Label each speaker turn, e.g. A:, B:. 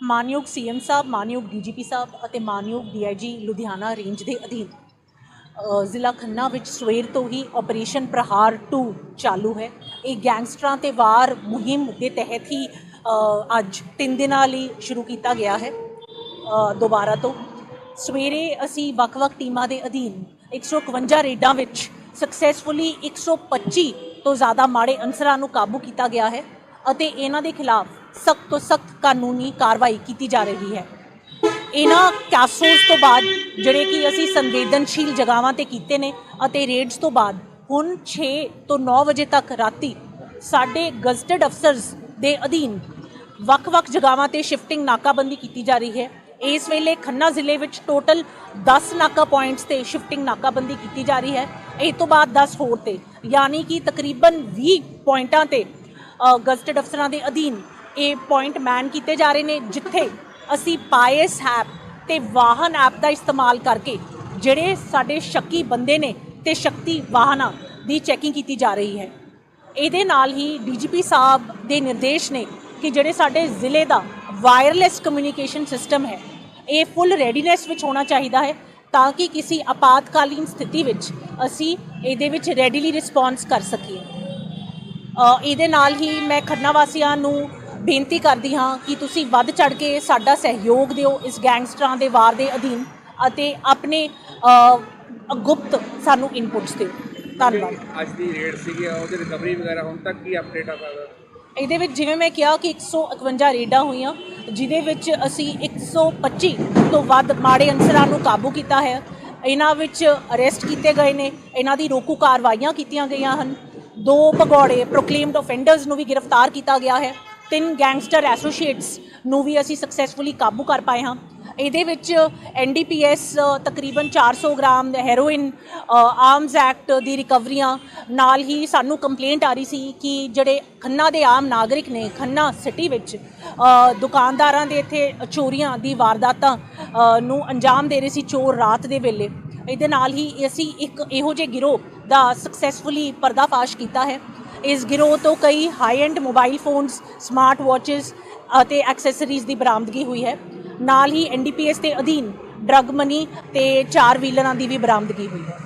A: ਮਾਨਯੋਗ ਸੀਐਮ ਸਾਹਿਬ, ਮਾਨਯੋਗ ਡੀਜੀਪੀ ਸਾਹਿਬ ਅਤੇ ਮਾਨਯੋਗ ਡੀਆਈਜੀ ਲੁਧਿਆਣਾ ਰੇਂਜ ਦੇ ਅਧੀਨ ਜ਼ਿਲ੍ਹਾ ਖੰਨਾ ਵਿੱਚ ਸਵੇਰ ਤੋਂ ਹੀ ਆਪਰੇਸ਼ਨ ਪ੍ਰਹਾਰ 2 ਚਾਲੂ ਹੈ। ਇਹ ਗੈਂਗਸਟਰਾਂ ਤੇ ਵਾਰ ਮੁਹਿੰਮ ਦੇ ਤਹਿਤ ਹੀ ਅੱਜ 3 ਦਿਨਾਂ ਲਈ ਸ਼ੁਰੂ ਕੀਤਾ ਗਿਆ ਹੈ ਦੁਬਾਰਾ ਤੋਂ। ਸਵੇਰੇ ਅਸੀਂ ਵੱਖ-ਵੱਖ ਟੀਮਾਂ ਦੇ ਅਧੀਨ 151 ਰੇਡਾਂ ਵਿੱਚ ਸਕਸੈਸਫੁਲੀ 125 ਤੋਂ ਜ਼ਿਆਦਾ ਮਾੜੇ ਅਨਸਰਾਂ ਨੂੰ ਕਾਬੂ ਕੀਤਾ ਗਿਆ ਹੈ ਅਤੇ ਇਹਨਾਂ ਦੇ ਖਿਲਾਫ ਸਖਤ ਤੋਂ ਸਖਤ ਕਾਨੂੰਨੀ ਕਾਰਵਾਈ ਕੀਤੀ ਜਾ ਰਹੀ ਹੈ। ਇਹਨਾਂ ਕੈਸੋਸ ਤੋਂ ਬਾਅਦ ਜਿਹੜੇ ਕਿ ਅਸੀਂ ਸੰਵੇਦਨਸ਼ੀਲ ਜਗ੍ਹਾਵਾਂ ਤੇ ਕੀਤੇ ਨੇ ਅਤੇ ਰੇਡਸ ਤੋਂ ਬਾਅਦ ਹੁਣ 6 ਤੋਂ 9 ਵਜੇ ਤੱਕ ਰਾਤੀ ਸਾਡੇ ਗਜ਼ਟਡ ਅਫਸਰਸ ਦੇ ਅਧੀਨ ਵੱਖ-ਵੱਖ ਜਗ੍ਹਾਵਾਂ ਤੇ ਸ਼ਿਫਟਿੰਗ ਨਾਕਾਬੰਦੀ ਕੀਤੀ ਜਾ ਰਹੀ ਹੈ। ਇਸ ਵੇਲੇ ਖੰਨਾ ਜ਼ਿਲ੍ਹੇ ਵਿੱਚ ਟੋਟਲ 10 ਨਾਕਾ ਪੁਆਇੰਟਸ ਤੇ ਸ਼ਿਫਟਿੰਗ ਨਾਕਾਬੰਦੀ ਕੀਤੀ ਜਾ ਰਹੀ ਹੈ। ਇਹ ਤੋਂ ਬਾਅਦ 10 ਹੋਰ ਤੇ, ਯਾਨੀ ਕਿ ਤਕਰੀਬਨ 20 ਪੁਆਇੰਟਾਂ ਤੇ ਗਜ਼ਟਡ ਅਫਸਰਾਂ ਦੇ ਅਧੀਨ ਇਹ ਪੁਆਇੰਟ ਮੈਨ ਕੀਤੇ ਜਾ ਰਹੇ ਨੇ, ਜਿੱਥੇ ਅਸੀਂ ਪਾਇਸ ਐਪ ਤੇ ਵਾਹਨ ਐਪ ਦਾ ਇਸਤੇਮਾਲ ਕਰਕੇ ਜਿਹੜੇ ਸਾਡੇ ਸ਼ੱਕੀ ਬੰਦੇ ਨੇ ਤੇ ਸ਼ਕਤੀ ਵਾਹਨਾਂ ਦੀ ਚੈਕਿੰਗ ਕੀਤੀ ਜਾ ਰਹੀ ਹੈ। ਇਹਦੇ ਨਾਲ ਹੀ ਡੀਜੀਪੀ ਸਾਹਿਬ ਦੇ ਨਿਰਦੇਸ਼ ਨੇ ਕਿ ਜਿਹੜੇ ਸਾਡੇ ਜ਼ਿਲ੍ਹੇ ਦਾ ਵਾਇਰਲੈਸ ਕਮਿਊਨੀਕੇਸ਼ਨ ਸਿਸਟਮ ਹੈ, ਇਹ ਫੁੱਲ ਰੈਡੀਨੈਸ ਵਿੱਚ ਹੋਣਾ ਚਾਹੀਦਾ ਹੈ ਤਾਂ ਕਿ ਕਿਸੇ ਆਪਾਤਕਾਲੀਨ ਸਥਿਤੀ ਵਿੱਚ ਅਸੀਂ ਇਹਦੇ ਵਿੱਚ ਰੈਡੀਲੀ ਰਿਸਪੌਂਸ ਕਰ ਸਕੀਏ। ਇਹਦੇ ਨਾਲ ਹੀ ਮੈਂ ਖੰਨਾ ਵਾਸੀਆਂ ਨੂੰ ਬੇਨਤੀ ਕਰਦੀ ਹਾਂ ਕਿ ਤੁਸੀਂ ਵੱਧ ਚੜ ਕੇ ਸਾਡਾ ਸਹਿਯੋਗ ਦਿਓ ਇਸ ਗੈਂਗਸਟਰਾਂ ਦੇ ਵਾਰ ਦੇ ਅਧੀਨ ਅਤੇ ਆਪਣੇ ਗੁਪਤ ਸਾਨੂੰ ਇਨਪੁਟਸ ਦਿਓ। ਧੰਨਵਾਦ।
B: ਅੱਜ ਦੀ ਰੇਡ ਸੀਗੀ ਉਹਦੀ ਰਿਕਵਰੀ ਵਗੈਰਾ ਹੁਣ ਤੱਕ ਕੀ ਅਪਡੇਟ ਆ ਸਕਦਾ
A: ਇਹਦੇ ਵਿੱਚ ਜਿਵੇਂ ਮੈਂ ਕਿਹਾ ਕਿ 151 ਰੇਡਾਂ ਹੋਈਆਂ ਜਿਹਦੇ ਵਿੱਚ ਅਸੀਂ 125 ਤੋਂ ਵੱਧ ਮਾੜੇ ਅਨਸਰਾਂ ਨੂੰ ਕਾਬੂ ਕੀਤਾ ਹੈ। ਇਹਨਾਂ ਵਿੱਚ ਅਰੈਸਟ ਕੀਤੇ ਗਏ ਨੇ ਇਹਨਾਂ ਦੀ ਰੋਕੂ ਕਾਰਵਾਈਆਂ ਕੀਤੀਆਂ ਗਈਆਂ ਹਨ। ਦੋ ਭਗੌੜੇ ਪ੍ਰੋਕਲੇਮਡ ਆਫੈਂਡਰਸ ਨੂੰ ਵੀ ਗ੍ਰਿਫਤਾਰ ਕੀਤਾ ਗਿਆ ਹੈ। ਤਿੰਨ ਗੈਂਗਸਟਰ ਐਸੋਸੀਏਟਸ ਨੂੰ ਵੀ ਅਸੀਂ ਸਕਸੈਸਫੁਲੀ ਕਾਬੂ ਕਰ ਪਾਏ ਹਾਂ। ਇਹਦੇ ਵਿੱਚ ਐਨਡੀਪੀਐਸ ਤਕਰੀਬਨ 400 ਗ੍ਰਾਮ ਹੈਰੋਇਨ ਆਰਮਸ ਐਕਟ ਦੀ ਰਿਕਵਰੀਆਂ, ਨਾਲ ਹੀ ਸਾਨੂੰ ਕੰਪਲੇਂਟ ਆ ਰਹੀ ਸੀ ਕਿ ਜਿਹੜੇ ਖੰਨਾ ਦੇ ਆਮ ਨਾਗਰਿਕ ਨੇ, ਖੰਨਾ ਸਿਟੀ ਵਿੱਚ ਦੁਕਾਨਦਾਰਾਂ ਦੇ ਇੱਥੇ ਚੋਰੀਆਂ ਦੀ ਵਾਰਦਾਤਾਂ ਨੂੰ ਅੰਜਾਮ ਦੇ ਰਹੇ ਸੀ ਚੋਰ ਰਾਤ ਦੇ ਵੇਲੇ। ਇਹਦੇ ਨਾਲ ਹੀ ਅਸੀਂ ਇੱਕ ਇਹੋ ਜਿਹੇ ਗਿਰੋਹ ਦਾ ਸਕਸੈਸਫੁਲੀ ਪਰਦਾਫਾਸ਼ ਕੀਤਾ ਹੈ। ਇਸ ਗਿਰੋਹ ਤੋਂ ਕਈ high end mobile phones smart watches ਅਤੇ ਐਕਸੈਸਰੀਜ਼ ਦੀ ਬਰਾਮਦਗੀ ਹੋਈ ਹੈ। ਨਾਲ ਹੀ ਐਨਡੀਪੀਐਸ ਦੇ ਅਧੀਨ ਡਰੱਗ ਮਨੀ ਤੇ ਚਾਰ ਵੀਲਰਾਂ ਦੀ ਵੀ ਬਰਾਮਦਗੀ ਹੋਈ ਹੈ।